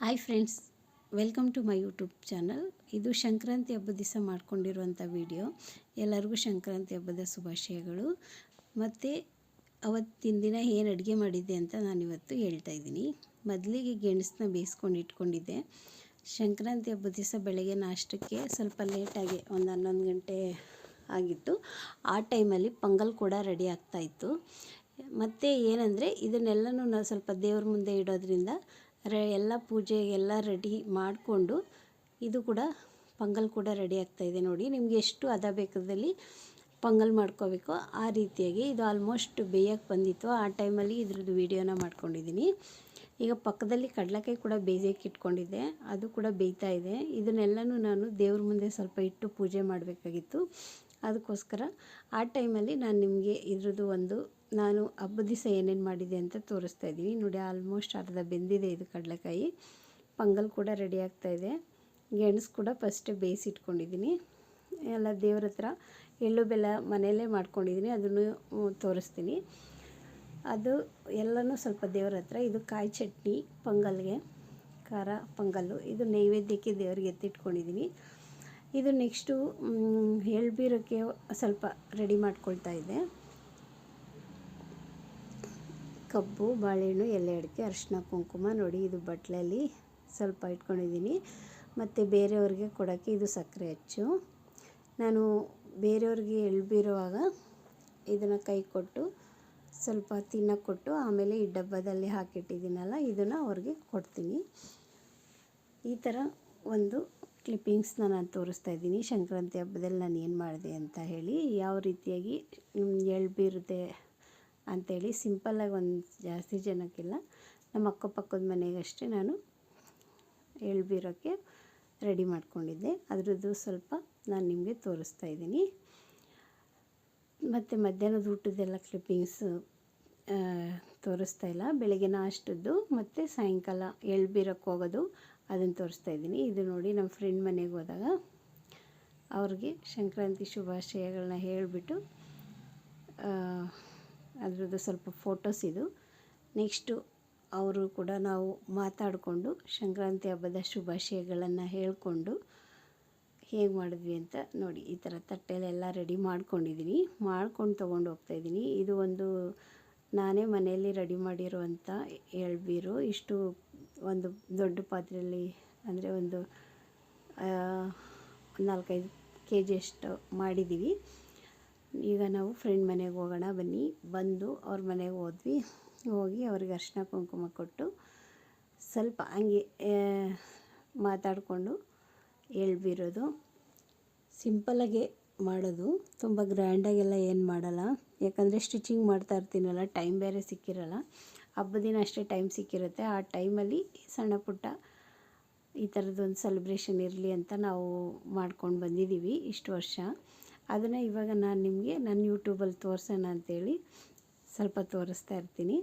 Hi friends welcome to my YouTube channel ಇದು ಸಂಕ್ರಾಂತಿ ಹಬ್ಬದ ದಿವಸ ಮಾಡ್ಕೊಂಡಿರುವಂಥ ವಿಡಿಯೋ ಎಲ್ಲರಿಗೂ ಸಂಕ್ರಾಂತಿ ಹಬ್ಬದ ಶುಭಾಶಯಗಳು. ಮತ್ತು ಅವತ್ತಿನ ದಿನ ಏನು ಅಡುಗೆ ಮಾಡಿದ್ದೆ ಅಂತ ನಾನಿವತ್ತು ಹೇಳ್ತಾ ಇದ್ದೀನಿ. ಮೊದಲಿಗೆ ಗೆಣಸನ್ನ ಬೇಯಿಸ್ಕೊಂಡು ಇಟ್ಕೊಂಡಿದ್ದೆ. ಸಂಕ್ರಾಂತಿ ಹಬ್ಬದ ದಿವಸ ಬೆಳಗ್ಗೆ ನಾಷ್ಟಕ್ಕೆ ಸ್ವಲ್ಪ ಲೇಟಾಗಿ ಒಂದು ಹನ್ನೊಂದು ಗಂಟೆ ಆಗಿತ್ತು. ಆ ಟೈಮಲ್ಲಿ ಪೊಂಗಲ್ ಕೂಡ ರೆಡಿ ಆಗ್ತಾಯಿತ್ತು ಮತ್ತು ಏನಂದರೆ ಇದನ್ನೆಲ್ಲನೂ ನಾವು ಸ್ವಲ್ಪ ದೇವ್ರ ಮುಂದೆ ಇಡೋದ್ರಿಂದ ರೆ, ಎಲ್ಲ ಪೂಜೆ ಎಲ್ಲ ರೆಡಿ ಮಾಡಿಕೊಂಡು ಇದು ಕೂಡ ಪೊಂಗಲ್ ಕೂಡ ರೆಡಿ ಆಗ್ತಾ ಇದೆ ನೋಡಿ. ನಿಮಗೆ ಎಷ್ಟು ಹದ ಬೇಕಾದಲ್ಲಿ ಪೊಂಗಲ್ ಮಾಡ್ಕೋಬೇಕು. ಆ ರೀತಿಯಾಗಿ ಇದು ಆಲ್ಮೋಸ್ಟ್ ಬೇಯಕ್ಕೆ ಬಂದಿತ್ತು. ಆ ಟೈಮಲ್ಲಿ ಇದ್ರದ್ದು ವೀಡಿಯೋನ ಮಾಡ್ಕೊಂಡಿದ್ದೀನಿ ಈಗ ಪಕ್ಕದಲ್ಲಿ ಕಡಲೆಕಾಯಿ ಕೂಡ ಬೇಯಕ್ಕೆ ಇಟ್ಕೊಂಡಿದ್ದೆ. ಅದು ಕೂಡ ಬೇಯ್ತಾ ಇದೆ. ಇದನ್ನೆಲ್ಲನೂ ನಾನು ದೇವ್ರ ಮುಂದೆ ಸ್ವಲ್ಪ ಇಟ್ಟು ಪೂಜೆ ಮಾಡಬೇಕಾಗಿತ್ತು. ಅದಕ್ಕೋಸ್ಕರ ಆ ಟೈಮಲ್ಲಿ ನಾನು ನಿಮಗೆ ಇದ್ರದ್ದು ಒಂದು ನಾನು ಹಬ್ಬದ ದಿವಸ ಏನೇನು ಮಾಡಿದೆ ಅಂತ ತೋರಿಸ್ತಾ ಇದ್ದೀನಿ ನೋಡಿ ಆಲ್ಮೋಸ್ಟ್ ಅರ್ಧ ಬೆಂದಿದೆ ಇದು ಕಡಲೆಕಾಯಿ. ಪೊಂಗಲ್ ಕೂಡ ರೆಡಿ ಆಗ್ತಾ ಇದೆ. ಗೆಣಸು ಕೂಡ ಫಸ್ಟೇ ಬೇಯಿಸಿಟ್ಕೊಂಡಿದ್ದೀನಿ. ಎಲ್ಲ ದೇವ್ರ ಹತ್ರ ಎಳ್ಳು ಬೆಲ್ಲ ಮನೆಯಲ್ಲೇ ಮಾಡ್ಕೊಂಡಿದ್ದೀನಿ. ಅದನ್ನು ತೋರಿಸ್ತೀನಿ. ಅದು ಎಲ್ಲನೂ ಸ್ವಲ್ಪ ದೇವ್ರ ಹತ್ರ. ಇದು ಕಾಯಿ ಚಟ್ನಿ, ಪೊಂಗಲ್ಗೆ. ಖಾರ, ಪೊಂಗಲ್ಲು. ಇದು ನೈವೇದ್ಯಕ್ಕೆ ದೇವ್ರಿಗೆ ಎತ್ತಿಟ್ಕೊಂಡಿದ್ದೀನಿ. ಇದು ನೆಕ್ಸ್ಟು ಎಳ್ಬೀರಕ್ಕೆ ಸ್ವಲ್ಪ ರೆಡಿ ಮಾಡ್ಕೊಳ್ತಾ ಇದ್ದೆ. ಕಬ್ಬು, ಬಾಳೆಹಣ್ಣು ಎಲೆ ಅಡಿಕೆ ಅರಿಶಿನ ಕುಂಕುಮ ನೋಡಿ ಇದು ಬಟ್ಲಲ್ಲಿ ಸ್ವಲ್ಪ ಇಟ್ಕೊಂಡಿದ್ದೀನಿ. ಮತ್ತು ಬೇರೆಯವ್ರಿಗೆ ಕೊಡೋಕ್ಕೆ ಇದು ಸಕ್ಕರೆ ಅಚ್ಚು ನಾನು ಬೇರೆಯವ್ರಿಗೆ ಎಳ್ಬಿರುವಾಗ ಇದನ್ನು ಕೈ ಕೊಟ್ಟು ಸ್ವಲ್ಪ ತಿನ್ನೋಕೆ ಕೊಟ್ಟು ಆಮೇಲೆ ಈ ಡಬ್ಬದಲ್ಲಿ ಹಾಕಿಟ್ಟಿದ್ದೀನಲ್ಲ, ಇದನ್ನು ಅವ್ರಿಗೆ ಕೊಡ್ತೀನಿ. ಈ ಥರ ಒಂದು ಕ್ಲಿಪ್ಪಿಂಗ್ಸ್ನ ನಾನು ತೋರಿಸ್ತಾ ಇದ್ದೀನಿ. ಸಂಕ್ರಾಂತಿ ಹಬ್ಬದಲ್ಲಿ ನಾನು ಏನು ಮಾಡಿದೆ ಅಂತ ಹೇಳಿ ಯಾವ ರೀತಿಯಾಗಿ ಎಳ್ಬಿರುತ್ತೆ ಅಂಥೇಳಿ ಸಿಂಪಲ್ಲಾಗಿ ಒಂದು ಜಾಸ್ತಿ ಜನಕ್ಕಿಲ್ಲ. ನಮ್ಮ ಅಕ್ಕಪಕ್ಕದ ಮನೆಗಷ್ಟೇ ನಾನು ಎಳ್ಬೀರೋಕ್ಕೆ ರೆಡಿ ಮಾಡ್ಕೊಂಡಿದ್ದೆ. ಅದರದ್ದು ಸ್ವಲ್ಪ ನಾನು ನಿಮಗೆ ತೋರಿಸ್ತಾ ಇದ್ದೀನಿ. ಮತ್ತು ಮಧ್ಯಾಹ್ನದ ಊಟದ್ದೆಲ್ಲ ಕ್ಲಿಪ್ಪಿಂಗ್ಸು ತೋರಿಸ್ತಾ ಇಲ್ಲ. ಬೆಳಗ್ಗೆ ನಾಷ್ಟದ್ದು ಮತ್ತು ಸಾಯಂಕಾಲ ಎಳ್ಬೀರಕ್ಕೆ ಹೋಗೋದು. ಅದನ್ನು ತೋರಿಸ್ತಾ ಇದ್ದೀನಿ. ಇದು ನೋಡಿ ನಮ್ಮ ಫ್ರೆಂಡ್ ಮನೆಗೆ ಹೋದಾಗ ಅವ್ರಿಗೆ ಸಂಕ್ರಾಂತಿ ಶುಭಾಶಯಗಳನ್ನ ಹೇಳಿಬಿಟ್ಟು ಅದರದ್ದು ಸ್ವಲ್ಪ ಫೋಟೋಸ್ ಇದು. ನೆಕ್ಸ್ಟು ಅವರು ಕೂಡ ನಾವು ಮಾತಾಡಿಕೊಂಡು ಸಂಕ್ರಾಂತಿ ಹಬ್ಬದ ಶುಭಾಶಯಗಳನ್ನು ಹೇಳಿಕೊಂಡು ಹೇಗೆ ಮಾಡಿದ್ವಿ ಅಂತ ನೋಡಿ, ಈ ಥರ ತಟ್ಟೆಲೆಲ್ಲ ರೆಡಿ ಮಾಡ್ಕೊಂಡಿದ್ದೀನಿ ಮಾಡ್ಕೊಂಡು ತೊಗೊಂಡು ಹೋಗ್ತಾಯಿದ್ದೀನಿ ಇದು ಒಂದು ನಾನೇ ಮನೆಯಲ್ಲಿ ರೆಡಿ ಮಾಡಿರುವಂಥ ಎಳ್ಬೀರು. ಇಷ್ಟು ಒಂದು ದೊಡ್ಡ ಪಾತ್ರೆಯಲ್ಲಿ ಅಂದರೆ ಒಂದು ನಾಲ್ಕೈದು ಕೆ ಜಿಯಷ್ಟು ಮಾಡಿದ್ದೀವಿ. ಈಗ ನಾವು ಫ್ರೆಂಡ್ ಮನೆಗೆ ಹೋಗೋಣ, ಬನ್ನಿ. ಬಂದು ಅವ್ರ ಮನೆಗೆ ಹೋದ್ವಿ. ಹೋಗಿ ಅವ್ರಿಗೆ ಅರಿಶಿನ ಕುಂಕುಮ ಕೊಟ್ಟು ಸ್ವಲ್ಪ ಹಂಗೆ ಮಾತಾಡಿಕೊಂಡು ಎಳ್ಬಿರೋದು. ಸಿಂಪಲಾಗೆ ಮಾಡೋದು. ತುಂಬ ಗ್ರ್ಯಾಂಡಾಗೆಲ್ಲ ಏನು ಮಾಡಲ್ಲ. ಯಾಕಂದರೆ ಸ್ಟಿಚಿಂಗ್ ಮಾಡ್ತಾ ಇರ್ತೀನಲ್ಲ ಟೈಮ್ ಬೇರೆ ಸಿಕ್ಕಿರಲ್ಲ. ಹಬ್ಬದ ದಿನ ಅಷ್ಟೇ ಟೈಮ್ ಸಿಕ್ಕಿರುತ್ತೆ. ಆ ಟೈಮಲ್ಲಿ ಸಣ್ಣ ಪುಟ್ಟ ಈ ಥರದ್ದೊಂದು ಸೆಲೆಬ್ರೇಷನ್ ಇರಲಿ ಅಂತ ನಾವು ಮಾಡ್ಕೊಂಡು ಬಂದಿದ್ದೀವಿ ಇಷ್ಟು ವರ್ಷ. ಅದನ್ನು ಇವಾಗ ನಾನು ನಿಮಗೆ ನನ್ನ ಯೂಟ್ಯೂಬಲ್ಲಿ ತೋರಿಸೋಣ ಅಂತೇಳಿ ಸ್ವಲ್ಪ ತೋರಿಸ್ತಾ ಇರ್ತೀನಿ.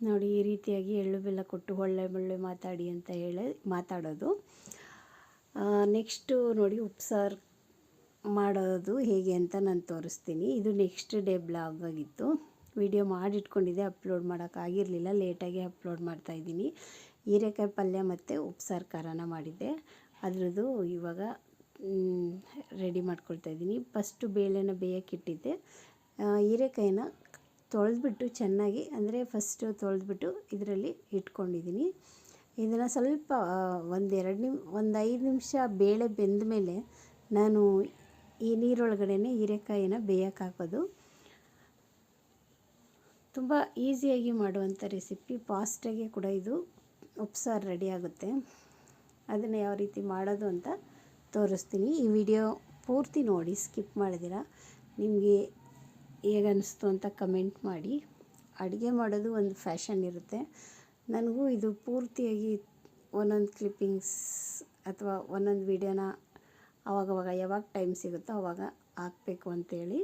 ನೋಡಿ ಈ ರೀತಿಯಾಗಿ ಎಳ್ಳು ಬೆಲ್ಲ ಕೊಟ್ಟು ಒಳ್ಳೆ ಒಳ್ಳೆ ಮಾತಾಡಿ ಅಂತ ಹೇಳಿ ಮಾತಾಡೋದು. ನೆಕ್ಸ್ಟು ನೋಡಿ ಉಪ್ಸಾರು ಮಾಡೋದು ಹೇಗೆ ಅಂತ ನಾನು ತೋರಿಸ್ತೀನಿ. ಇದು ನೆಕ್ಸ್ಟ್ ಡೇ ಬ್ಲಾಗ್ ಆಗಿತ್ತು. ವಿಡಿಯೋ ಮಾಡಿಟ್ಕೊಂಡಿದ್ದೆ, ಅಪ್ಲೋಡ್ ಮಾಡೋಕ್ಕಾಗಿರಲಿಲ್ಲ ಲೇಟಾಗಿ ಅಪ್ಲೋಡ್ ಮಾಡ್ತಾಯಿದ್ದೀನಿ ಹೀರೆಕಾಯಿ ಪಲ್ಯ ಮತ್ತು ಉಪ್ಸಾರು ಖಾರನ ಮಾಡಿದ್ದೆ. ಅದರದ್ದು ಇವಾಗ ರೆಡಿ ಮಾಡ್ಕೊಳ್ತಾ ಇದ್ದೀನಿ. ಫಸ್ಟು ಬೇಳೆನ ಬೇಯೋಕ್ಕಿಟ್ಟಿದ್ದೆ ಹೀರೆಕಾಯಿನ ತೊಳೆದ್ಬಿಟ್ಟು ಚೆನ್ನಾಗಿ, ಅಂದರೆ ಫಸ್ಟು ತೊಳೆದ್ಬಿಟ್ಟು ಇದರಲ್ಲಿ ಇಟ್ಕೊಂಡಿದ್ದೀನಿ. ಇದನ್ನು ಸ್ವಲ್ಪ ಒಂದೆರಡು ನಿಮ್, ಒಂದು ಐದು ನಿಮಿಷ ಬೇಳೆ ಬೆಂದ ಮೇಲೆ ನಾನು ಈ ನೀರೊಳಗಡೆ ಹೀರೆಕಾಯಿನ ಬೇಯಕ್ಕೆ ಹಾಕೋದು. ತುಂಬ ಈಸಿಯಾಗಿ ಮಾಡುವಂಥ ರೆಸಿಪಿ ಫಾಸ್ಟಾಗಿ ಕೂಡ ಇದು ಉಪ್ಸಾರು ರೆಡಿ ಆಗುತ್ತೆ. ಅದನ್ನು ಯಾವ ರೀತಿ ಮಾಡೋದು ಅಂತ ತೋರಿಸ್ತೀನಿ. ಈ ವಿಡಿಯೋ ಪೂರ್ತಿ ನೋಡಿ, ಸ್ಕಿಪ್ ಮಾಡಿದಿರ ನಿಮಗೆ ಹೇಗನ್ನಿಸ್ತು ಅಂತ ಕಮೆಂಟ್ ಮಾಡಿ. ಅಡುಗೆ ಮಾಡೋದು ಒಂದು ಫ್ಯಾಷನ್ ಇರುತ್ತೆ. ನನಗೂ ಇದು ಪೂರ್ತಿಯಾಗಿ ಒಂದೊಂದು ಕ್ಲಿಪ್ಪಿಂಗ್ಸ್ ಅಥವಾ ಒಂದೊಂದು ವಿಡಿಯೋನ ಆವಾಗವಾಗ ಯಾವಾಗ ಟೈಮ್ ಸಿಗುತ್ತೋ ಅವಾಗ ಹಾಕಬೇಕು ಅಂತೇಳಿ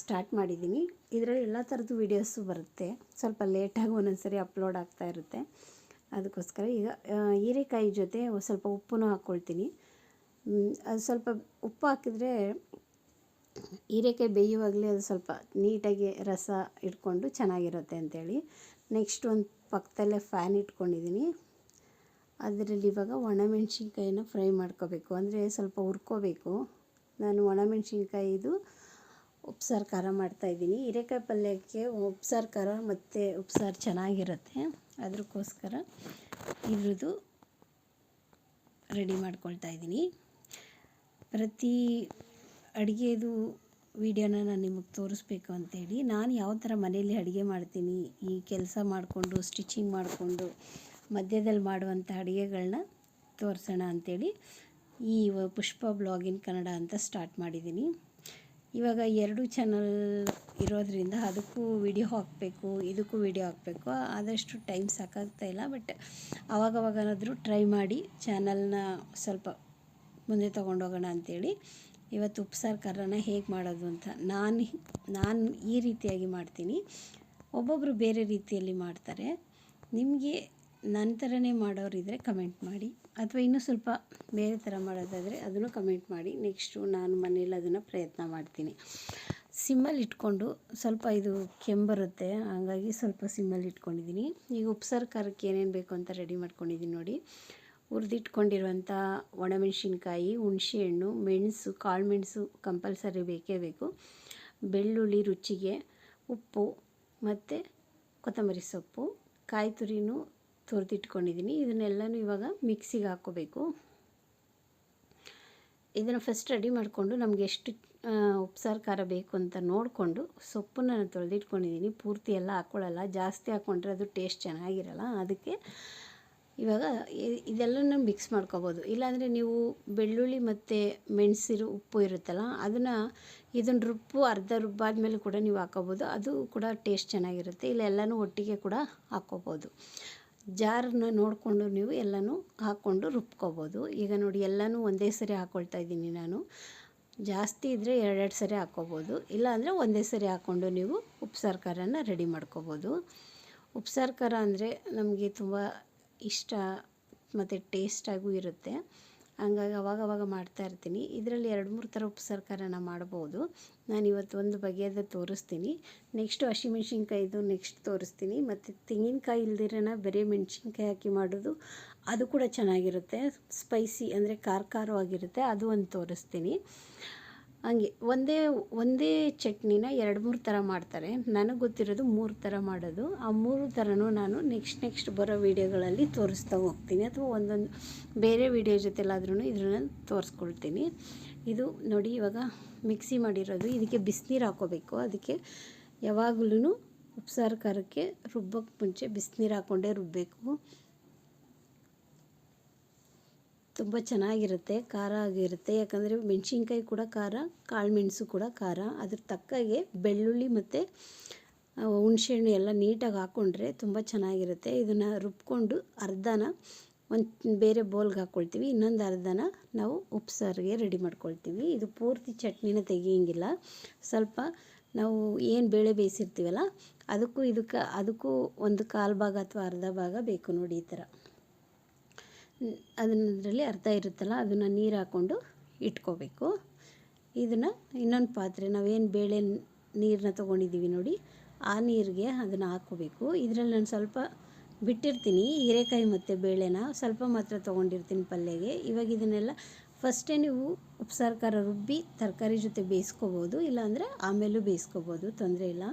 ಸ್ಟಾರ್ಟ್ ಮಾಡಿದ್ದೀನಿ ಇದರಲ್ಲಿ ಎಲ್ಲ ಥರದ್ದು ವೀಡಿಯೋಸು ಬರುತ್ತೆ. ಸ್ವಲ್ಪ ಲೇಟಾಗಿ ಒಂದೊಂದ್ಸರಿ ಅಪ್ಲೋಡ್ ಆಗ್ತಾ ಇರುತ್ತೆ. ಅದಕ್ಕೋಸ್ಕರ ಈಗ ಹೀರೆಕಾಯಿ ಜೊತೆ ಸ್ವಲ್ಪ ಉಪ್ಪನ್ನು ಹಾಕ್ಕೊಳ್ತೀನಿ ಅದು ಸ್ವಲ್ಪ ಉಪ್ಪು ಹಾಕಿದರೆ ಹೀರೆಕಾಯಿ ಬೇಯುವಾಗಲೇ ಅದು ಸ್ವಲ್ಪ ನೀಟಾಗಿ ರಸ ಇಟ್ಕೊಂಡು ಚೆನ್ನಾಗಿರುತ್ತೆ ಅಂತೇಳಿ. ನೆಕ್ಸ್ಟ್ ಒಂದು ಪಕ್ಕದಲ್ಲೇ ಫ್ಯಾನ್ ಇಟ್ಕೊಂಡಿದ್ದೀನಿ ಅದರಲ್ಲಿ ಇವಾಗ ಒಣಮೆಣ್ಸಿನ್ಕಾಯಿನ ಫ್ರೈ ಮಾಡ್ಕೋಬೇಕು. ಅಂದರೆ ಸ್ವಲ್ಪ ಹುರ್ಕೋಬೇಕು. ನಾನು ಒಣಮೆಣ್ಸಿನ್ಕಾಯಿದು ಉಪ್ಸಾರು ಖಾರ ಮಾಡ್ತಾಯಿದ್ದೀನಿ ಹೀರೆಕಾಯಿ ಪಲ್ಯಕ್ಕೆ ಉಪ್ಸಾರು ಖಾರ ಮತ್ತು ಉಪ್ಸಾರು ಚೆನ್ನಾಗಿರುತ್ತೆ. ಅದಕ್ಕೋಸ್ಕರ ಇದ್ರದ್ದು ರೆಡಿ ಮಾಡ್ಕೊಳ್ತಾ ಇದ್ದೀನಿ. ಪ್ರತಿ ಅಡುಗೆದು ವಿಡಿಯೋನ ನಾನು ನಿಮಗೆ ತೋರಿಸ್ಬೇಕು ಅಂತೇಳಿ, ನಾನು ಯಾವ ಥರ ಮನೆಯಲ್ಲಿ ಅಡುಗೆ ಮಾಡ್ತೀನಿ, ಈ ಕೆಲಸ ಮಾಡಿಕೊಂಡು, ಸ್ಟಿಚಿಂಗ್ ಮಾಡಿಕೊಂಡು, ಮಧ್ಯದಲ್ಲಿ ಮಾಡುವಂಥ ಅಡುಗೆಗಳನ್ನ ತೋರಿಸೋಣ ಅಂಥೇಳಿ ಈ ಪುಷ್ಪ ಬ್ಲಾಗಿನ್ ಕನ್ನಡ ಅಂತ ಸ್ಟಾರ್ಟ್ ಮಾಡಿದ್ದೀನಿ. ಇವಾಗ ಎರಡು ಚಾನಲ್ ಇರೋದ್ರಿಂದ ಅದಕ್ಕೂ ವಿಡಿಯೋ ಹಾಕಬೇಕು, ಇದಕ್ಕೂ ವಿಡಿಯೋ ಹಾಕಬೇಕು. ಆದಷ್ಟು ಟೈಮ್ ಸಾಕಾಗ್ತಾ ಇಲ್ಲ ಬಟ್ ಆವಾಗವಾಗನಾದರೂ ಟ್ರೈ ಮಾಡಿ ಚಾನಲ್ನ ಸ್ವಲ್ಪ ಮುಂದೆ ತೊಗೊಂಡೋಗೋಣ ಅಂಥೇಳಿ ಇವತ್ತು ಉಪ್ಸಾರು ಖಾರನ ಹೇಗೆ ಮಾಡೋದು ಅಂತ ನಾನು ನಾನು ಈ ರೀತಿಯಾಗಿ ಮಾಡ್ತೀನಿ. ಒಬ್ಬೊಬ್ಬರು ಬೇರೆ ರೀತಿಯಲ್ಲಿ ಮಾಡ್ತಾರೆ. ನಿಮಗೆ ನನ್ನ ಥರನೇ ಮಾಡೋರಿದ್ದರೆ ಕಮೆಂಟ್ ಮಾಡಿ. ಅಥವಾ ಇನ್ನೂ ಸ್ವಲ್ಪ ಬೇರೆ ಥರ ಮಾಡೋದಾದರೆ ಅದನ್ನು ಕಮೆಂಟ್ ಮಾಡಿ. ನೆಕ್ಸ್ಟು ನಾನು ಮನೇಲಿ ಅದನ್ನು ಪ್ರಯತ್ನ ಮಾಡ್ತೀನಿ. ಸಿಮ್ಮಲ್ಲಿ ಇಟ್ಕೊಂಡು ಸ್ವಲ್ಪ ಇದು ಕೆಂಬರುತ್ತೆ, ಹಾಗಾಗಿ ಸ್ವಲ್ಪ ಸಿಮ್ಮಲ್ಲಿ ಇಟ್ಕೊಂಡಿದ್ದೀನಿ. ಈಗ ಉಪ್ಸಾರು ಖಾರಕ್ಕೆ ಏನೇನು ಬೇಕು ಅಂತ ರೆಡಿ ಮಾಡ್ಕೊಂಡಿದ್ದೀನಿ ನೋಡಿ. ಹುರಿದಿಟ್ಕೊಂಡಿರುವಂಥ ಒಣಮೆಣಸಿನ್ಕಾಯಿ, ಹುಣಸೆಹಣ್ಣು, ಮೆಣಸು, ಕಾಳು ಮೆಣಸು ಕಂಪಲ್ಸರಿ ಬೇಕೇ ಬೇಕು. ಬೆಳ್ಳುಳ್ಳಿ ರುಚಿಗೆ ಉಪ್ಪು ಮತ್ತು ಕೊತ್ತಂಬರಿ ಸೊಪ್ಪು, ಕಾಯಿ ತುರಿನೂ ತುರಿದಿಟ್ಕೊಂಡಿದ್ದೀನಿ. ಇದನ್ನೆಲ್ಲನೂ ಇವಾಗ ಮಿಕ್ಸಿಗೆ ಹಾಕ್ಕೋಬೇಕು. ಇದನ್ನು ಫಸ್ಟ್ ರೆಡಿ ಮಾಡಿಕೊಂಡು ನಮಗೆ ಎಷ್ಟು ಉಪ್ಸಾರು, ಖಾರ ಬೇಕು ಅಂತ ನೋಡಿಕೊಂಡು ಸೊಪ್ಪನ್ನು ನಾನು ತೊಳೆದಿಟ್ಕೊಂಡಿದ್ದೀನಿ ಪೂರ್ತಿ ಎಲ್ಲ ಹಾಕ್ಕೊಳ್ಳಲ್ಲ ಜಾಸ್ತಿ ಹಾಕ್ಕೊಂಡ್ರೆ ಅದು ಟೇಸ್ಟ್ ಚೆನ್ನಾಗಿರಲ್ಲ. ಅದಕ್ಕೆ ಇವಾಗ ಇದೆಲ್ಲನೂ ಮಿಕ್ಸ್ ಮಾಡ್ಕೋಬೋದು. ಇಲ್ಲಾಂದರೆ ನೀವು ಬೆಳ್ಳುಳ್ಳಿ ಮತ್ತು ಮೆಣಸಿರು, ಉಪ್ಪು ಇರುತ್ತಲ್ಲ, ಅದನ್ನು ಇದನ್ನು ರುಬ್ಬು, ಅರ್ಧ ರುಬ್ಬಾದ್ಮೇಲೆ ಕೂಡ ನೀವು ಹಾಕ್ಕೋಬೋದು ಅದು ಕೂಡ ಟೇಸ್ಟ್ ಚೆನ್ನಾಗಿರುತ್ತೆ. ಇಲ್ಲ, ಎಲ್ಲನೂ ಒಟ್ಟಿಗೆ ಕೂಡ ಹಾಕ್ಕೋಬೋದು ಜಾರನ್ನ ನೋಡಿಕೊಂಡು ನೀವು ಎಲ್ಲನೂ ಹಾಕ್ಕೊಂಡು ರುಬ್ಕೋಬೋದು. ಈಗ ನೋಡಿ ಎಲ್ಲನೂ ಒಂದೇ ಸರಿ ಹಾಕ್ಕೊಳ್ತಾ ಇದ್ದೀನಿ ನಾನು. ಜಾಸ್ತಿ ಇದ್ದರೆ ಎರಡೆರಡು ಸರಿ ಹಾಕ್ಕೋಬೋದು. ಇಲ್ಲಾಂದರೆ ಒಂದೇ ಸರಿ ಹಾಕ್ಕೊಂಡು ನೀವು ಉಪ್ಸಾರು ಖಾರನ ರೆಡಿ ಮಾಡ್ಕೋಬೋದು. ಉಪ್ಸಾರು ಖಾರ ಅಂದರೆ ನಮಗೆ ತುಂಬ ಇಷ್ಟ ಮತ್ತು ಟೇಸ್ಟಾಗೂ ಇರುತ್ತೆ. ಹಂಗಾಗಿ ಅವಾಗವಾಗ ಅವಾಗ ಮಾಡ್ತಾ ಇರ್ತೀನಿ. ಇದರಲ್ಲಿ ಎರಡು ಮೂರು ಥರ ಉಪ್ಸರ್ಕಾರನ ಮಾಡ್ಬೋದು. ನಾನು ಇವತ್ತು ಒಂದು ಬಗೆಯದ ತೋರಿಸ್ತೀನಿ. ನೆಕ್ಸ್ಟು ಹಸಿಮೆಣ್ಸಿನ್ಕಾಯಿದು ನೆಕ್ಸ್ಟ್ ತೋರಿಸ್ತೀನಿ. ಮತ್ತು ತೆಂಗಿನಕಾಯಿ ಇಲ್ದಿರೋನ ಬರೀ ಮೆಣಸಿನ್ಕಾಯಿ ಹಾಕಿ ಮಾಡೋದು, ಅದು ಕೂಡ ಚೆನ್ನಾಗಿರುತ್ತೆ. ಸ್ಪೈಸಿ ಅಂದರೆ ಖಾರ ಖಾರವಾಗಿರುತ್ತೆ ಅದು ಒಂದು ತೋರಿಸ್ತೀನಿ. ಹಂಗೆ ಒಂದೇ ಒಂದೇ ಚಟ್ನಿನ ಎರಡು, ಮೂರು ಥರ ಮಾಡ್ತಾರೆ. ನನಗೆ ಗೊತ್ತಿರೋದು ಮೂರು ಥರ ಮಾಡೋದು. ಆ ಮೂರು ಥರನೂ ನಾನು ನೆಕ್ಸ್ಟ್ ನೆಕ್ಸ್ಟ್ ಬರೋ ವೀಡಿಯೋಗಳಲ್ಲಿ ತೋರಿಸ್ತಾ ಹೋಗ್ತೀನಿ. ಅಥವಾ ಒಂದೊಂದು, ಬೇರೆ ವೀಡಿಯೋ ಜೊತೆಲಾದ್ರೂ ಇದನ್ನ ತೋರಿಸ್ಕೊಳ್ತೀನಿ. ಇದು ನೋಡಿ, ಇವಾಗ ಮಿಕ್ಸಿ ಮಾಡಿರೋದು. ಇದಕ್ಕೆ ಬಿಸಿನೀರು ಹಾಕೋಬೇಕು. ಅದಕ್ಕೆ ಯಾವಾಗಲೂ ಉಪ್ಸಾರು, ಖಾರಕ್ಕೆ ರುಬ್ಬೋಕ್ಕೆ ಮುಂಚೆ ಬಿಸಿನೀರು ಹಾಕ್ಕೊಂಡೇ ರುಬ್ಬಬೇಕು ತುಂಬ ಚೆನ್ನಾಗಿರುತ್ತೆ, ಖಾರ ಆಗಿರುತ್ತೆ. ಯಾಕಂದರೆ ಮೆಣಸಿನ್ಕಾಯಿ ಕೂಡ ಖಾರ ಕಾಳು ಮೆಣಸು ಕೂಡ ಖಾರ. ಅದ್ರ ತಕ್ಕಾಗೆ ಬೆಳ್ಳುಳ್ಳಿ ಮತ್ತು ಹುಣಸೆಹಣ್ಣು ಎಲ್ಲ ನೀಟಾಗಿ ಹಾಕ್ಕೊಂಡ್ರೆ ತುಂಬ ಚೆನ್ನಾಗಿರುತ್ತೆ. ಇದನ್ನು ರುಬ್ಕೊಂಡು ಅರ್ಧನ ಒಂದು ಬೇರೆ ಬೌಲ್ಗೆ ಹಾಕ್ಕೊಳ್ತೀವಿ ಇನ್ನೊಂದು ಅರ್ಧನ ನಾವು ಉಪ್ಸಾರಿಗೆ ರೆಡಿ ಮಾಡ್ಕೊಳ್ತೀವಿ. ಇದು ಪೂರ್ತಿ ಚಟ್ನಿನ ತೆಗೆಯಂಗಿಲ್ಲ. ಸ್ವಲ್ಪ ನಾವು ಏನು ಬೇಳೆ ಬೇಯಿಸಿರ್ತೀವಲ್ಲ, ಅದಕ್ಕೂ ಇದಕ್ಕೆ, ಅದಕ್ಕೂ ಒಂದು ಕಾಲು ಭಾಗ ಅಥವಾ ಅರ್ಧ ಭಾಗ ಬೇಕು ನೋಡಿ ಈ ಥರ. ಅದರಲ್ಲಿ ಅರ್ಧ ಇರುತ್ತಲ್ಲ, ಅದನ್ನು ನೀರು ಹಾಕ್ಕೊಂಡು ಇಟ್ಕೋಬೇಕು. ಇದನ್ನು ಇನ್ನೊಂದು ಪಾತ್ರೆ, ನಾವೇನು ಬೇಳೆ ನೀರನ್ನ ತೊಗೊಂಡಿದ್ದೀವಿ ನೋಡಿ, ಆ ನೀರಿಗೆ ಅದನ್ನು ಹಾಕ್ಕೋಬೇಕು. ಇದರಲ್ಲಿ ನಾನು ಸ್ವಲ್ಪ ಬಿಟ್ಟಿರ್ತೀನಿ, ಹೀರೆಕಾಯಿ ಮತ್ತು ಬೇಳೆನ ಸ್ವಲ್ಪ ಮಾತ್ರ ತೊಗೊಂಡಿರ್ತೀನಿ ಪಲ್ಯಗೆ. ಇವಾಗ ಇದನ್ನೆಲ್ಲ ಫಸ್ಟೇ ನೀವು ಉಪ್ಸಾರು ಖಾರ ರುಬ್ಬಿ ತರಕಾರಿ ಜೊತೆ ಬೇಯಿಸ್ಕೋಬೋದು, ಇಲ್ಲಾಂದರೆ ಆಮೇಲೂ ಬೇಯಿಸ್ಕೋಬೋದು, ತೊಂದರೆ ಇಲ್ಲ.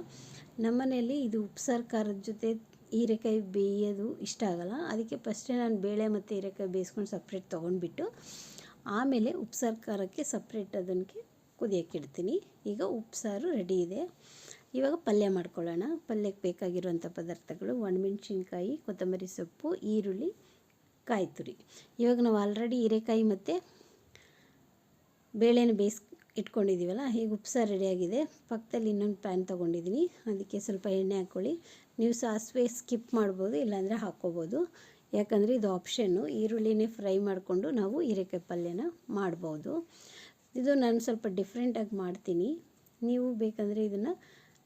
ನಮ್ಮನೆಯಲ್ಲಿ ಇದು ಉಪ್ಸಾರು ಖಾರದ ಜೊತೆ ಹೀರೆಕಾಯಿ ಬೇಯೋದು ಇಷ್ಟ ಆಗಲ್ಲ. ಅದಕ್ಕೆ ಫಸ್ಟೇ ನಾನು ಬೇಳೆ ಮತ್ತು ಹೀರೆಕಾಯಿ ಬೇಯಿಸ್ಕೊಂಡು ಸಪ್ರೇಟ್ ತೊಗೊಂಡ್ಬಿಟ್ಟು ಆಮೇಲೆ ಉಪ್ಸಾರು ಖಾರಕ್ಕೆ ಸಪ್ರೇಟ್ ಅದಕ್ಕೆ ಕುದಿಯೋಕ್ಕೆ ಇಡ್ತೀನಿ. ಈಗ ಉಪ್ಸಾರು ರೆಡಿ ಇದೆ. ಇವಾಗ ಪಲ್ಯ ಮಾಡ್ಕೊಳ್ಳೋಣ. ಪಲ್ಯಕ್ಕೆ ಬೇಕಾಗಿರುವಂಥ ಪದಾರ್ಥಗಳು ಒಣಮೆಣ್ಸಿನ್ಕಾಯಿ, ಕೊತ್ತಂಬರಿ ಸೊಪ್ಪು, ಈರುಳ್ಳಿ ಕಾಯಿ ತುರಿ ಇವಾಗ ನಾವು ಆಲ್ರೆಡಿ ಹೀರೆಕಾಯಿ ಮತ್ತು ಬೇಳೆನ ಬೇಯಿಸ್ ಇಟ್ಕೊಂಡಿದ್ದೀವಲ್ಲ ಈಗ ಉಪ್ಸಾರು ರೆಡಿಯಾಗಿದೆ ಪಕ್ಕದಲ್ಲಿ ಇನ್ನೊಂದು ಪ್ಯಾನ್ ತೊಗೊಂಡಿದ್ದೀನಿ. ಅದಕ್ಕೆ ಸ್ವಲ್ಪ ಎಣ್ಣೆ ಹಾಕ್ಕೊಳ್ಳಿ. ನೀವು ಸಾಸಿವೆ ಸ್ಕಿಪ್ ಮಾಡ್ಬೋದು, ಇಲ್ಲಾಂದರೆ ಹಾಕ್ಕೋಬೋದು. ಯಾಕಂದರೆ ಇದು ಆಪ್ಷನ್ನು ಈರುಳ್ಳಿನೇ ಫ್ರೈ ಮಾಡಿಕೊಂಡು ನಾವು ಹೀರೆಕಾಯಿ ಪಲ್ಯನ ಮಾಡ್ಬೋದು. ಇದು ನಾನು ಸ್ವಲ್ಪ ಡಿಫ್ರೆಂಟಾಗಿ ಮಾಡ್ತೀನಿ. ನೀವು ಬೇಕಂದರೆ ಇದನ್ನು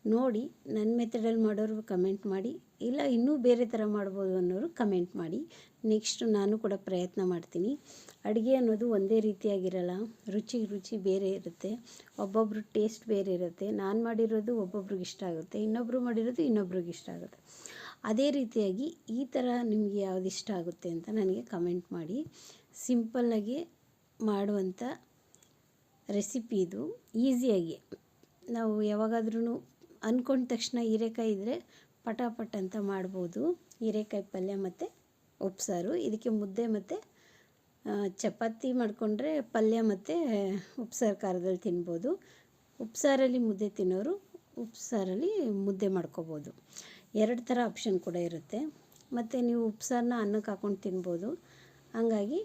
ನೋಡಿ ನನ್ನ ಮೆಥಡಲ್ಲಿ ಮಾಡೋರು ಕಮೆಂಟ್ ಮಾಡಿ, ಇಲ್ಲ ಇನ್ನೂ ಬೇರೆ ಥರ ಮಾಡ್ಬೋದು ಅನ್ನೋರು ಕಮೆಂಟ್ ಮಾಡಿ. ನೆಕ್ಸ್ಟ್ ನಾನು ಕೂಡ ಪ್ರಯತ್ನ ಮಾಡ್ತೀನಿ. ಅಡುಗೆ ಅನ್ನೋದು ಒಂದೇ ರೀತಿಯಾಗಿರಲ್ಲ, ರುಚಿ ರುಚಿ ಬೇರೆ ಇರುತ್ತೆ, ಒಬ್ಬೊಬ್ರು ಟೇಸ್ಟ್ ಬೇರೆ ಇರುತ್ತೆ. ನಾನು ಮಾಡಿರೋದು ಒಬ್ಬೊಬ್ರಿಗೆ ಇಷ್ಟ ಆಗುತ್ತೆ ಇನ್ನೊಬ್ಬರು ಮಾಡಿರೋದು ಇನ್ನೊಬ್ರಿಗೆ ಇಷ್ಟ ಆಗುತ್ತೆ. ಅದೇ ರೀತಿಯಾಗಿ ಈ ಥರ ನಿಮಗೆ ಯಾವ್ದು ಇಷ್ಟ ಆಗುತ್ತೆ ಅಂತ ನನಗೆ ಕಮೆಂಟ್ ಮಾಡಿ. ಸಿಂಪಲ್ಲಾಗಿ ಮಾಡುವಂಥ ರೆಸಿಪಿ ಇದು ಈಸಿಯಾಗಿ ನಾವು ಯಾವಾಗಾದ್ರೂ ಅಂದ್ಕೊಂಡ ತಕ್ಷಣ ಹೀರೆಕಾಯಿ ಇದ್ದರೆ ಪಟಾಪಟ್ ಅಂತ ಮಾಡ್ಬೋದು. ಹೀರೆಕಾಯಿ ಪಲ್ಯ ಮತ್ತು ಉಪ್ಸಾರು. ಇದಕ್ಕೆ ಮುದ್ದೆ ಮತ್ತು ಚಪಾತಿ ಮಾಡಿಕೊಂಡ್ರೆ ಪಲ್ಯ ಮತ್ತು ಉಪ್ಸಾರು ಖಾರದಲ್ಲಿ ತಿನ್ಬೋದು. ಉಪ್ಸಾರಲ್ಲಿ ಮುದ್ದೆ ತಿನ್ನೋರು ಉಪ್ಸಾರಲ್ಲಿ ಮುದ್ದೆ ಮಾಡ್ಕೋಬೋದು. ಎರಡು ಥರ ಆಪ್ಷನ್ ಕೂಡ ಇರುತ್ತೆ. ಮತ್ತು ನೀವು ಉಪ್ಸಾರನ್ನ ಅನ್ನಕ್ಕೆ ಹಾಕ್ಕೊಂಡು ತಿನ್ಬೋದು. ಹಂಗಾಗಿ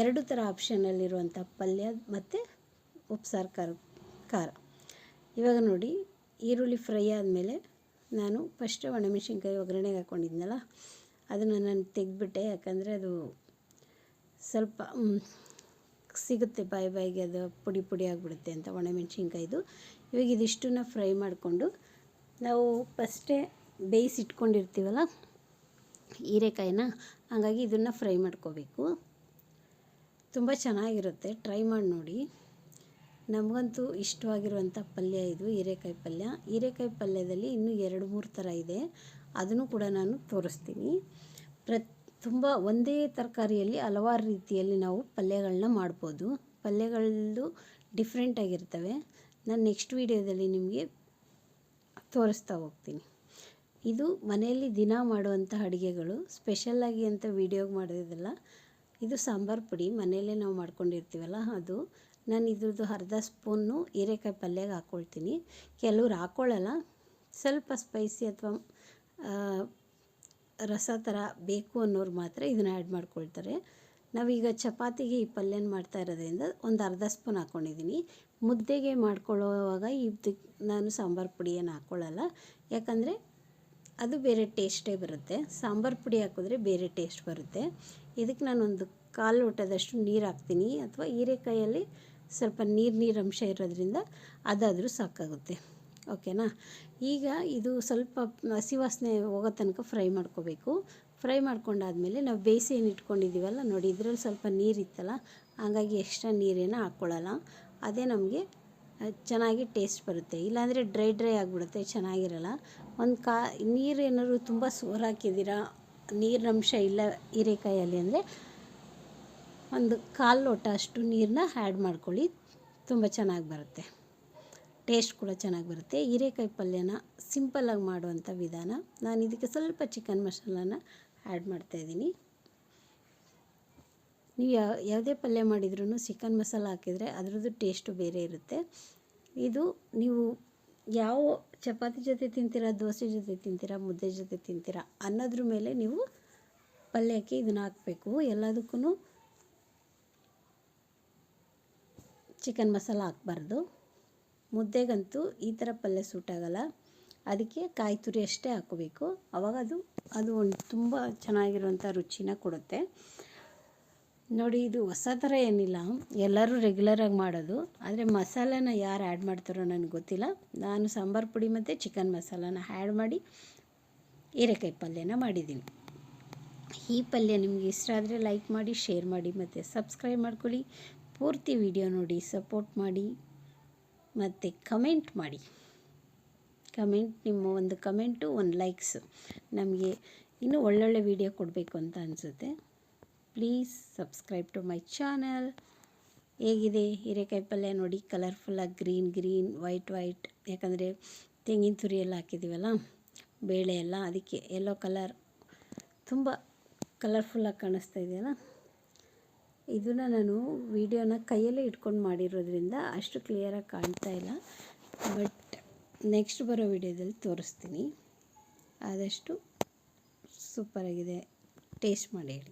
ಎರಡು ಥರ ಆಪ್ಷನಲ್ಲಿರುವಂಥ ಪಲ್ಯ ಮತ್ತು ಉಪ್ಸಾರು ಖಾರ ಖಾರ. ಇವಾಗ ನೋಡಿ ಈರುಳ್ಳಿ ಫ್ರೈ ಆದಮೇಲೆ ನಾನು ಫಸ್ಟ್ ಒಣಮೆಣ್ಸಿನ್ಕಾಯಿ ಒಗ್ಗರಣೆಗೆ ಹಾಕ್ಕೊಂಡಿದ್ನಲ್ಲ ಅದನ್ನು ನಾನು ತೆಗೆದ್ಬಿಟ್ಟೆ. ಯಾಕಂದರೆ ಅದು ಸ್ವಲ್ಪ ಸಿಗುತ್ತೆ ಬಾಯಿ ಬಾಯಿಗೆ, ಅದು ಪುಡಿ ಪುಡಿ ಆಗಿಬಿಡುತ್ತೆ ಅಂತ ಒಣಮೆಣ್ಸಿನ್ಕಾಯಿದು. ಇವಾಗ ಇದಿಷ್ಟನ್ನ ಫ್ರೈ ಮಾಡಿಕೊಂಡು ನಾವು ಫಸ್ಟೇ ಬೇಯಿಸಿಟ್ಕೊಂಡಿರ್ತೀವಲ್ಲ ಹೀರೆಕಾಯಿನ, ಹಾಗಾಗಿ ಇದನ್ನು ಫ್ರೈ ಮಾಡ್ಕೋಬೇಕು. ತುಂಬ ಚೆನ್ನಾಗಿರುತ್ತೆ. ಟ್ರೈ ಮಾಡಿ ನೋಡಿ. ನಮಗಂತೂ ಇಷ್ಟವಾಗಿರುವಂಥ ಪಲ್ಯ ಇದು, ಹೀರೆಕಾಯಿ ಪಲ್ಯ. ಹೀರೆಕಾಯಿ ಪಲ್ಯದಲ್ಲಿ ಇನ್ನೂ ಎರಡು ಮೂರು ಥರ ಇದೆ. ಅದನ್ನು ಕೂಡ ನಾನು ತೋರಿಸ್ತೀನಿ. ಪ್ರ ತುಂಬ ಒಂದೇ ತರಕಾರಿಯಲ್ಲಿ ಹಲವಾರು ರೀತಿಯಲ್ಲಿ ನಾವು ಪಲ್ಯಗಳನ್ನ ಮಾಡ್ಬೋದು. ಪಲ್ಯಗಳದ್ದು ಡಿಫ್ರೆಂಟಾಗಿರ್ತವೆ ನಾನು ನೆಕ್ಸ್ಟ್ ವೀಡಿಯೋದಲ್ಲಿ ನಿಮಗೆ ತೋರಿಸ್ತಾ ಹೋಗ್ತೀನಿ. ಇದು ಮನೆಯಲ್ಲಿ ದಿನ ಮಾಡುವಂಥ ಅಡುಗೆಗಳು. ಸ್ಪೆಷಲ್ಲಾಗಿ ಅಂತ ವೀಡಿಯೋಗೆ ಮಾಡೋದಿಲ್ಲ ಇದು ಸಾಂಬಾರು ಪುಡಿ. ಮನೆಯಲ್ಲೇ ನಾವು ಮಾಡ್ಕೊಂಡಿರ್ತೀವಲ್ಲ, ಅದು. ನಾನು ಇದ್ರದ್ದು ಅರ್ಧ ಸ್ಪೂನು ಹೀರೆಕಾಯಿ ಪಲ್ಯಗೆ ಹಾಕ್ಕೊಳ್ತೀನಿ. ಕೆಲವ್ರು ಹಾಕ್ಕೊಳ್ಳಲ್ಲ ಸ್ವಲ್ಪ ಸ್ಪೈಸಿ ಅಥವಾ ರಸ ಥರ ಬೇಕು ಅನ್ನೋರು ಮಾತ್ರ ಇದನ್ನು ಆ್ಯಡ್ ಮಾಡ್ಕೊಳ್ತಾರೆ. ನಾವೀಗ ಚಪಾತಿಗೆ ಈ ಪಲ್ಯನ ಮಾಡ್ತಾ ಇರೋದ್ರಿಂದ ಒಂದು ಅರ್ಧ ಸ್ಪೂನ್ ಹಾಕ್ಕೊಂಡಿದ್ದೀನಿ. ಮುದ್ದೆಗೆ ಮಾಡ್ಕೊಳ್ಳೋವಾಗ ಇದು ನಾನು ಸಾಂಬಾರು ಪುಡಿಯನ್ನು ಹಾಕ್ಕೊಳ್ಳಲ್ಲ ಯಾಕಂದರೆ ಅದು ಬೇರೆ ಟೇಸ್ಟೇ ಬರುತ್ತೆ. ಸಾಂಬಾರು ಪುಡಿ ಹಾಕಿದ್ರೆ ಬೇರೆ ಟೇಸ್ಟ್ ಬರುತ್ತೆ. ಇದಕ್ಕೆ ನಾನೊಂದು ಕಾಲು ಊಟದಷ್ಟು ನೀರು ಹಾಕ್ತೀನಿ. ಅಥವಾ ಹೀರೆಕಾಯಲ್ಲಿ ಸ್ವಲ್ಪ ನೀರು ನೀರು ಅಂಶ ಇರೋದ್ರಿಂದ ಅದಾದರೂ ಸಾಕಾಗುತ್ತೆ. ಓಕೆನಾ? ಈಗ ಇದು ಸ್ವಲ್ಪ ಹಸಿ ವಾಸನೆ ಹೋಗೋ ತನಕ ಫ್ರೈ ಮಾಡ್ಕೋಬೇಕು. ಫ್ರೈ ಮಾಡ್ಕೊಂಡಾದಮೇಲೆ ನಾವು ಬೇಯಿಸಿ ಏನು ಇಟ್ಕೊಂಡಿದ್ದೀವಲ್ಲ ನೋಡಿ, ಇದರಲ್ಲಿ ಸ್ವಲ್ಪ ನೀರಿತ್ತಲ್ಲ ಹಾಗಾಗಿ ಎಕ್ಸ್ಟ್ರಾ ನೀರೇನು ಹಾಕ್ಕೊಳ್ಳಲ್ಲ ಅದೇ ನಮಗೆ ಚೆನ್ನಾಗಿ ಟೇಸ್ಟ್ ಬರುತ್ತೆ. ಇಲ್ಲಾಂದರೆ ಡ್ರೈ ಡ್ರೈ ಆಗಿಬಿಡುತ್ತೆ, ಚೆನ್ನಾಗಿರಲ್ಲ. ಒಂದು ಕಾ, ನೀರು ಏನಾದ್ರು ತುಂಬ ಸೋರಾಕಿದ್ದೀರಾ ನೀರಿನಂಶ ಇಲ್ಲ, ಹೀರೆಕಾಯಲ್ಲಿ ಅಂದರೆ ಒಂದು ಕಾಲು ಲೋಟ ಅಷ್ಟು ನೀರನ್ನ ಆ್ಯಡ್ ಮಾಡ್ಕೊಳ್ಳಿ. ತುಂಬ ಚೆನ್ನಾಗಿ ಬರುತ್ತೆ. ಟೇಸ್ಟ್ ಕೂಡ ಚೆನ್ನಾಗಿ ಬರುತ್ತೆ. ಹೀರೆಕಾಯಿ ಪಲ್ಯನ ಸಿಂಪಲ್ಲಾಗಿ ಮಾಡುವಂಥ ವಿಧಾನ. ನಾನು ಇದಕ್ಕೆ ಸ್ವಲ್ಪ ಚಿಕನ್ ಮಸಾಲಾನ ಆ್ಯಡ್ ಮಾಡ್ತಾಯಿದ್ದೀನಿ ನೀವು ಯಾವ ಯಾವುದೇ ಪಲ್ಯ ಮಾಡಿದ್ರೂ ಚಿಕನ್ ಮಸಾಲ ಹಾಕಿದರೆ ಅದರದ್ದು ಟೇಸ್ಟು ಬೇರೆ ಇರುತ್ತೆ. ಇದು ನೀವು ಯಾವ ಚಪಾತಿ ಜೊತೆ ತಿಂತೀರಾ, ದೋಸೆ ಜೊತೆ ತಿಂತೀರಾ, ಮುದ್ದೆ ಜೊತೆ ತಿಂತೀರಾ ಅನ್ನೋದ್ರ ಮೇಲೆ ನೀವು ಪಲ್ಯಕ್ಕೆ ಇದನ್ನು ಹಾಕಬೇಕು. ಎಲ್ಲದಕ್ಕೂ ಚಿಕನ್ ಮಸಾಲ ಹಾಕ್ಬಾರ್ದು. ಮುದ್ದೆಗಂತೂ ಈ ಥರ ಪಲ್ಯ ಸೂಟ್ ಆಗೋಲ್ಲ. ಅದಕ್ಕೆ ಕಾಯಿ ತುರಿ ಅಷ್ಟೇ ಹಾಕೋಬೇಕು. ಅವಾಗ ಅದು ಅದು ಒಂದು ತುಂಬ ಚೆನ್ನಾಗಿರುವಂಥ ರುಚಿನ ಕೊಡುತ್ತೆ. ನೋಡಿ, ಇದು ಹೊಸ ಥರ ಏನಿಲ್ಲ. ಎಲ್ಲರೂ ರೆಗ್ಯುಲರಾಗಿ ಮಾಡೋದು. ಆದರೆ ಮಸಾಲಾನ ಯಾರು ಆ್ಯಡ್ ಮಾಡ್ತಾರೋ ನನಗೆ ಗೊತ್ತಿಲ್ಲ. ನಾನು ಸಾಂಬಾರು ಪುಡಿ ಮತ್ತು ಚಿಕನ್ ಮಸಾಲಾನ ಆ್ಯಡ್ ಮಾಡಿ ಹೀರೆಕಾಯಿ ಪಲ್ಯನ ಮಾಡಿದ್ದೀನಿ. ಈ ಪಲ್ಯ ನಿಮಗೆ ಇಷ್ಟ ಆದರೆ ಲೈಕ್ ಮಾಡಿ ಶೇರ್ ಮಾಡಿ ಮತ್ತು ಸಬ್ಸ್ಕ್ರೈಬ್ ಮಾಡ್ಕೊಳ್ಳಿ. ಪೂರ್ತಿ ವಿಡಿಯೋ ನೋಡಿ ಸಪೋರ್ಟ್ ಮಾಡಿ, ಮತ್ತು ಕಮೆಂಟ್ ಮಾಡಿ. ಕಮೆಂಟ್ ನಿಮ್ಮ ಒಂದು ಕಮೆಂಟು ಒಂದು ಲೈಕ್ಸು ನಮಗೆ ಇನ್ನೂ ಒಳ್ಳೊಳ್ಳೆ ವಿಡಿಯೋ ಕೊಡಬೇಕು ಅಂತ ಅನಿಸುತ್ತೆ. Please subscribe to my channel ಹೇಗಿದೆ ಹಿರೇಕಾಯಿ ಪಲ್ಯ ನೋಡಿ? ಕಲರ್ಫುಲ್ಲಾಗಿ ಗ್ರೀನ್ ಗ್ರೀನ್ ವೈಟ್ ವೈಟ್ ಯಾಕಂದರೆ ತೆಂಗಿನ ತುರಿ ಎಲ್ಲ ಹಾಕಿದ್ದೀವಲ್ಲ ಬೇಳೆ ಎಲ್ಲ, ಅದಕ್ಕೆ ಎಲ್ಲೋ ಕಲರ್ ತುಂಬ ಕಲರ್ಫುಲ್ಲಾಗಿ ಕಾಣಿಸ್ತಾ ಇದೆಯಲ್ಲ? ಇದನ್ನು ನಾನು ವೀಡಿಯೋನ ಕೈಯಲ್ಲೇ ಇಟ್ಕೊಂಡು ಮಾಡಿರೋದ್ರಿಂದ ಅಷ್ಟು ಕ್ಲಿಯರಾಗಿ ಕಾಣ್ತಾ ಇಲ್ಲ. ಬಟ್ ನೆಕ್ಸ್ಟ್ ಬರೋ ವಿಡಿಯೋದಲ್ಲಿ ತೋರಿಸ್ತೀನಿ. ಆದಷ್ಟು ಸೂಪರಾಗಿದೆ ಟೇಸ್ಟ್ ಮಾಡಿ ಹೇಳಿ.